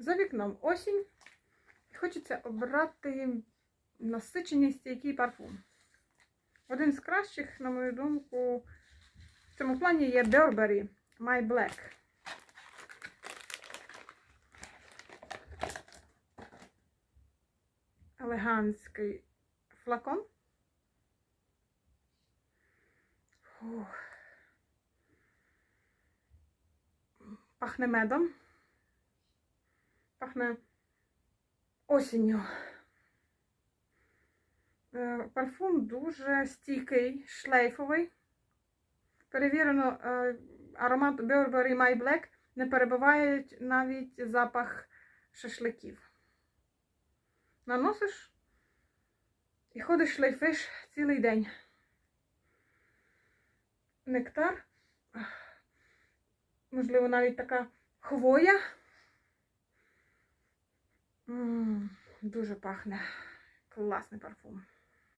За вікном осінь. Хочеться обрати насичений стійкий парфум. Один з кращих, на мою думку, в цьому плані є Burberry My Black. Елегантський флакон. Фух. Пахне медом. Пахне осінню. Е, Парфум дуже стійкий, шлейфовий. Перевірено, е, аромат Burberry My Black не перебивають навіть запах шашликів. Наносиш і ходиш шлейфиш цілий день. Нектар, можливо, навіть така хвоя. М, Дуже пахне. Класний парфум.